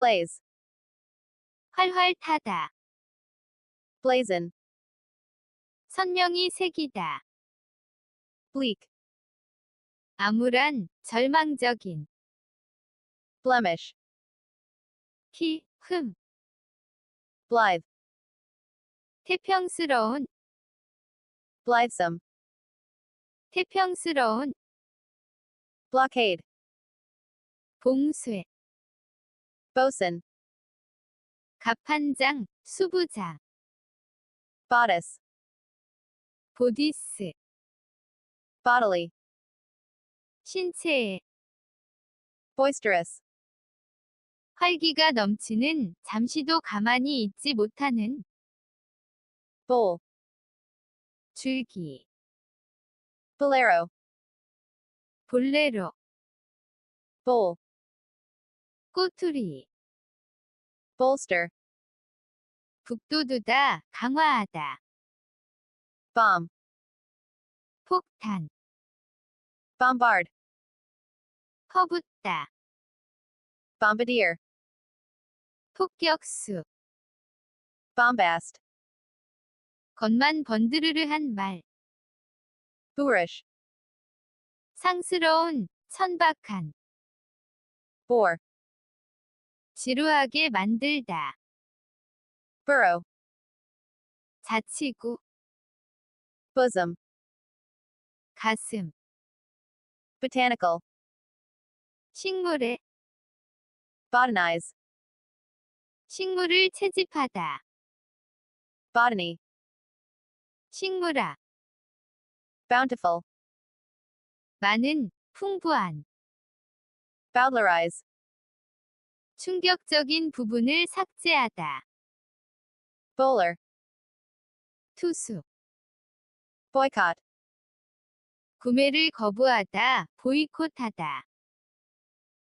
blaze, 활활 타다. blazon, 선명히 색이다. bleak, 암울한, 절망적인. blemish, 키, 흠. blithe, 태평스러운, blithesome, 태평스러운. blockade, 봉쇄. Bosun, 갑판장, 수부장. bodice, 보디스. bodily, 신체에. boisterous, 활기가 넘치는, 잠시도 가만히 있지 못하는. bowl, 줄기. bolero, 볼레로. bowl, 꼬투리. Bolster, 북돋우다, 강화하다. bomb, 폭탄. bombard, 퍼붓다. bombardier, 폭격수. bombast, 겉만 번드르르한 말. boorish, 상스러운, 천박한. bore, 지루하게 만들다. burrow, 자치구, bosom, 가슴. botanical, 식물에, botanize, 식물을 채집하다. botany, 식물아, bountiful, 많은, 풍부한. bowdlerize, 충격적인 부분을 삭제하다. bowler, 투수. boycott, 구매를 거부하다, 보이콧하다.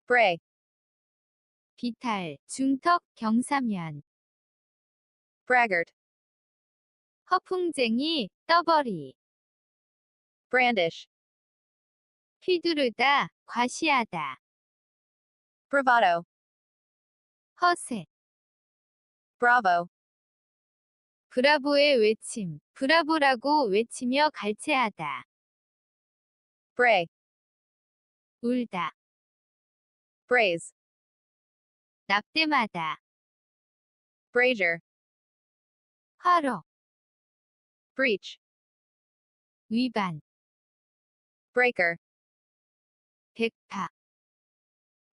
bray, 비탈, 중턱, 경사면. braggart, 허풍쟁이, 떠버리. brandish, 휘두르다, 과시하다. bravado, 허세. bravo, 브라보의 외침. 브라보라고 외치며 갈채하다. bray, 울다. braze, 납땜하다. brazier, 화로. breach, 위반. breaker, 백파.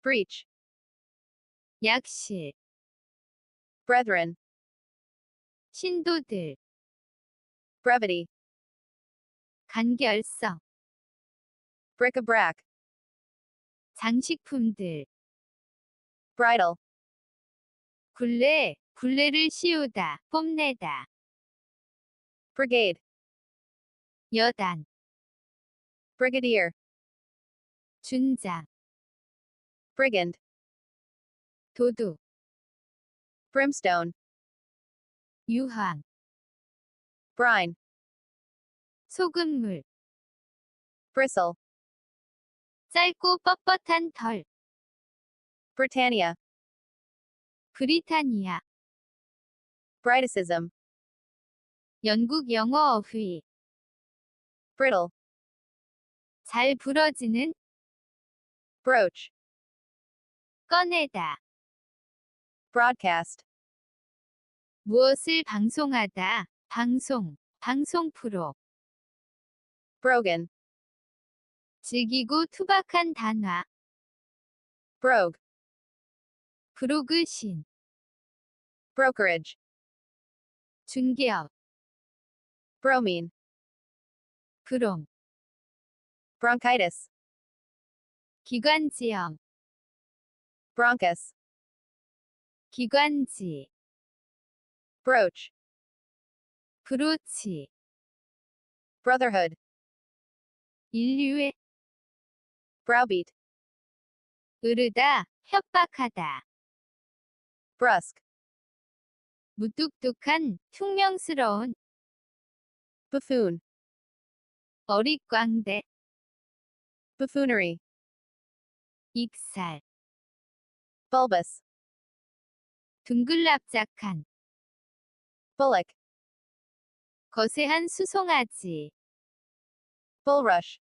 breach, 약실. brethren, 신도들. brevity, 간결성. bric-a-brac, 장식품들. bridle, 굴레. 굴레를 씌우다. 뽐내다. brigade, 여단. brigadier, 준장. brigand, 도둑. brimstone, 유황. brine, 소금물. bristle, 짧고 뻣뻣한 털. Britannia, 브리타니아. Briticism, 영국 영어 어휘. brittle, 잘 부러지는, broach, 꺼내다. Broadcast, 무엇을 방송하다. 방송. 방송 프로. brogan, 즐기고 투박한 단화. brogue, 브로그 신. brokerage, 중개업. bromine, 브롬. bronchitis, 기관지염. bronchus, 기관지. brooch, 브로치. brotherhood, 인류의. browbeat, 으르다. 협박하다. brusque, 무뚝뚝한. 퉁명스러운. buffoon, 어릿광대. buffoonery, 익살. bulbous, 둥글납작한, bullock, 거세한 수송아지, bulrush,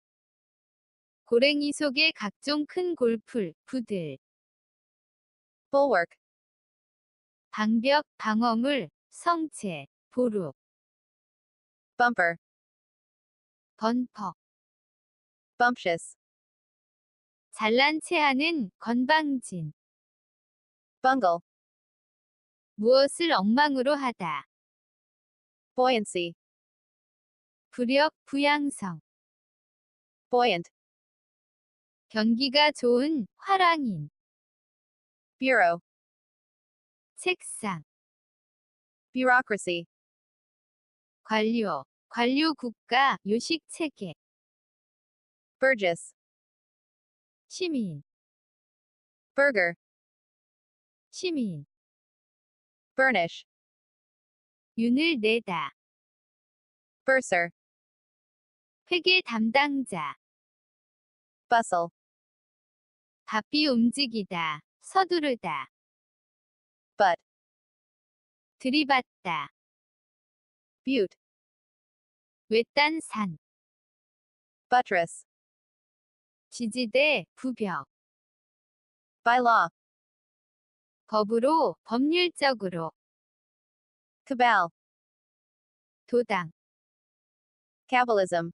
고랭이 속의 각종 큰 골풀, 부들, bulwark, 방벽, 방어물, 성체, 보루, bumper, 번퍼, bumptious, 잘난 체하는 건방진, bungle, 무엇을 엉망으로 하다, buoyancy, 부력, 부양성, buoyant, 경기가 좋은, 화랑인, bureau, 책상, bureaucracy, 관료, 관료 국가, 요식 체계, burgess, 시민, burger, 시민, burnish, 윤을 내다, bursar, 회계 담당자, bustle, 바삐 움직이다, 서두르다, butt, 들이받다, butte, 외딴 산, buttress, 지지대, 부벽, by law, 법으로, 법률적으로, cabal, 도당, cabalism,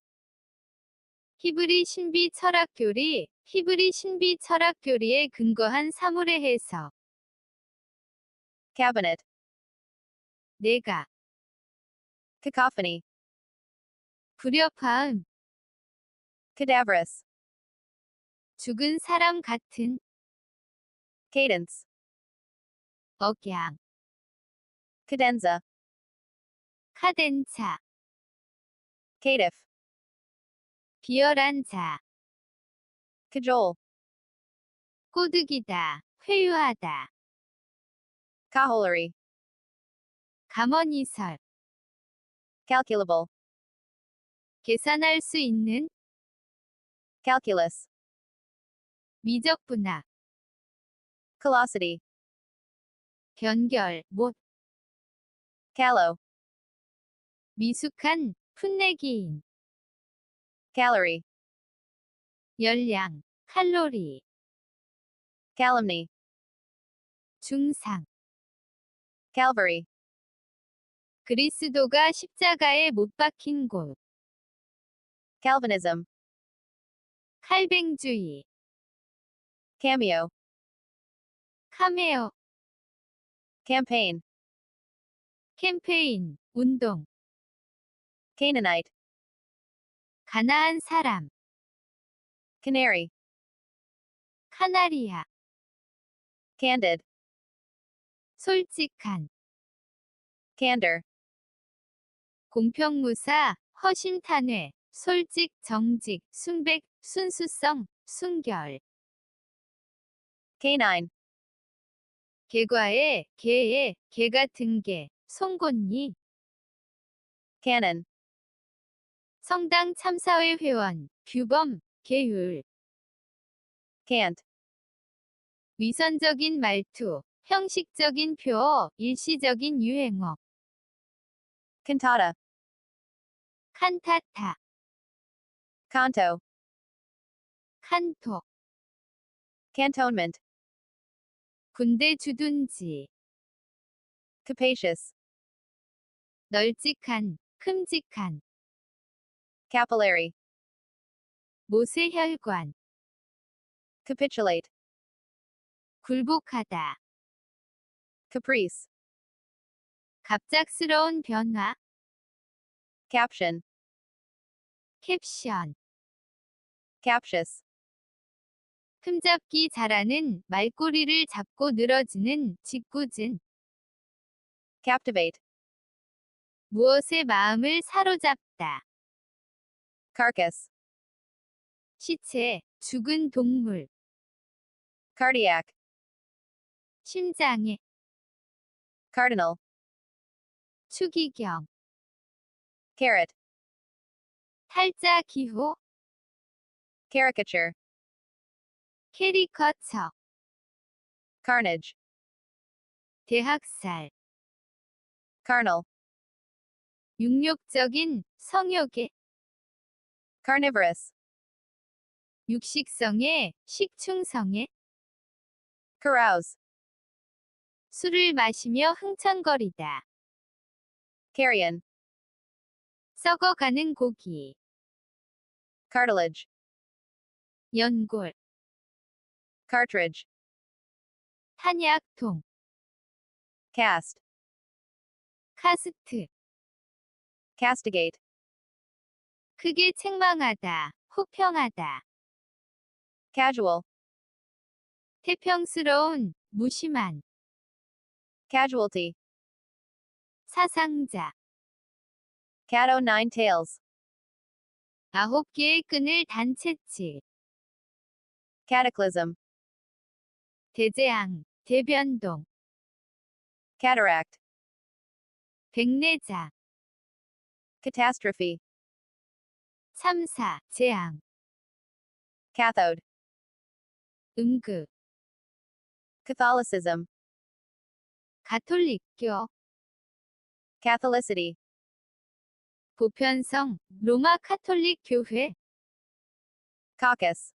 히브리 신비 철학 교리, 히브리 신비 철학 교리에 근거한 사물의 해석, cabinet, 내가, cacophony, 불협화음, cadaverous, 죽은 사람 같은, cadence, 억양, cadenza, 카덴차, caitiff, 비열한 자, cajole, 꼬드기다, 회유하다, cajolery, 감언이설, calculable, 계산할 수 있는, calculus, 미적분학, callosity, 변결, 못, callow, 미숙한, 풋내기인, calorie, 열량, 칼로리, calumny, 중상, calvary, 그리스도가 십자가에 못 박힌 곳, Calvinism, 칼뱅주의, cameo, 카메오, campaign, 캠페인, 운동, Canaanite, 가나안 사람, canary, 카나리아, candid, 솔직한, candor, 공평무사, 허심탄회, 솔직, 정직, 순백, 순수성, 순결, canine, 개과에, 개에, 개 같은 개, 송곳니, canon, 성당 참사회 회원, 규범, 계율, cant, 위선적인 말투, 형식적인 표어, 일시적인 유행어, cantata, 칸타타, canto, 칸토, cantonment, 군대 주둔지, capacious, 널찍한, 큼직한, capillary, 모세혈관, capitulate, 굴복하다, caprice, 갑작스러운 변화, caption, 캡션, captious, 흠잡기 잘하는, 말꼬리를 잡고 늘어지는, 짓궂은, captivate, 무엇의 마음을 사로잡다, carcass, 시체, 죽은 동물, cardiac, 심장에, cardinal, 추기경, carrot, 탈자 기호, caricature, 캐리커처, carnage, 대학살, carnal, 육욕적인, 성욕의, carnivorous, 육식성의, 식충성의, carouse, 술을 마시며 흥청거리다, carrion, 썩어가는 고기, cartilage, 연골, cartridge, 탄약통, cast, 카스트, castigate, 크게 책망하다, 호평하다, casual, 태평스러운, 무심한, casualty, 사상자, cat o' nine tails, 아홉 개의 끈을 단채칠, cataclysm, 대재앙, 대변동, cataract, 백내장, catastrophe, 참사, 재앙, cathode, 음극, Catholicism, 가톨릭교, Catholicity, 보편성, 로마 카톨릭 교회, caucus,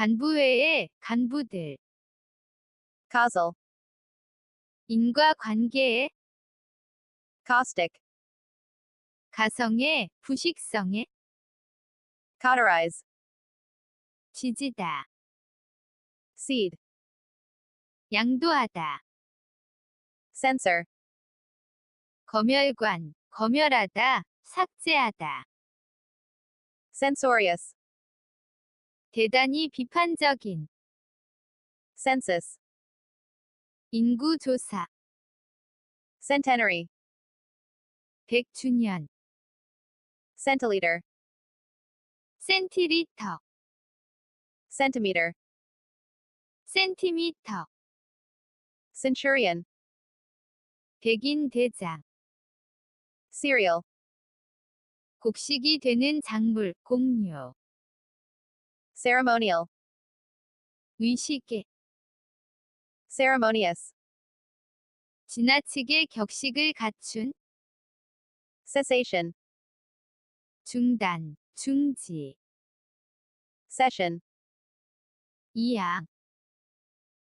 간부회의 간부들, causal, 인과 관계의, caustic, 가성의, 부식성의, cauterize, 지지다, seed, 양도하다, censor, 검열관, 검열하다, 삭제하다, censorious, 대단히 비판적인, census, 인구 조사, centenary, 100주년, centiliter, 센티리터, centimeter, 센티미터, centurion, 백인 대장, cereal, 곡식이 되는 작물, 공유, ceremonial, 위시계, ceremonious, 지나치게 격식을 갖춘, cessation, 중단, 중지, session, 이양,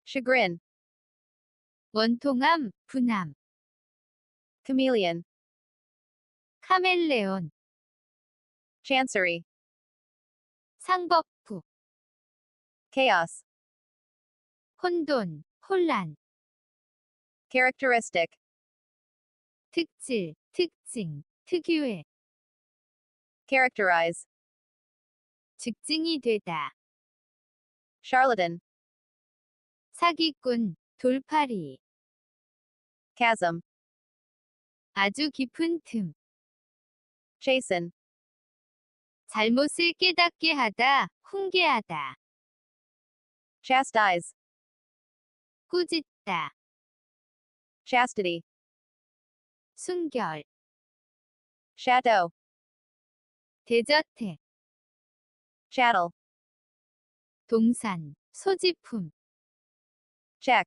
chagrin, 원통함, 분함, chameleon, 카멜레온, chancery, 상법부, chaos, 혼돈, 혼란, characteristic, 특질, 특징, 특유의, characterize, 즉증이 되다, charlatan, 사기꾼, 돌팔이, chasm, 아주 깊은 틈, chasten, 잘못을 깨닫게 하다, 훈계하다, chastise, 꾸짖다, chastity, 순결, chateau, 대저택, chattel, 동산, 소지품, check,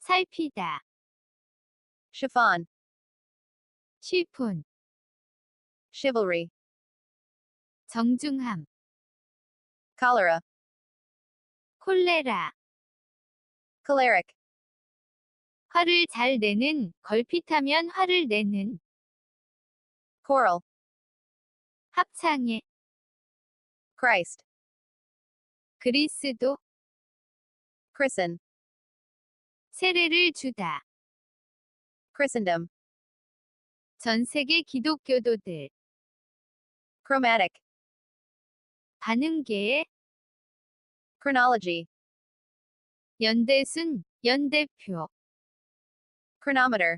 살피다, chiffon, 쉬폰, chivalry, 정중함, cholera, 콜레라, choleric, 화를 잘 내는, 걸핏하면 화를 내는, choral, 합창의, Christ, 그리스도, christen, 세례를 주다, Christendom, 전 세계 기독교도들, chromatic, 반응계의, chronology, 연대순, 연대표, chronometer,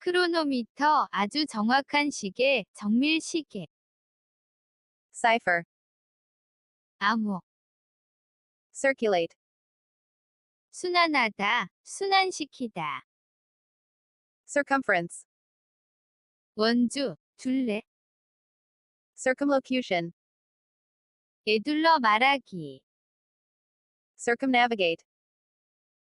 크로노미터, 아주 정확한 시계, 정밀 시계, cipher, 암호, circulate, 순환하다, 순환시키다, circumference, 원주, 둘레, circumlocution, 에둘러 말하기, circumnavigate,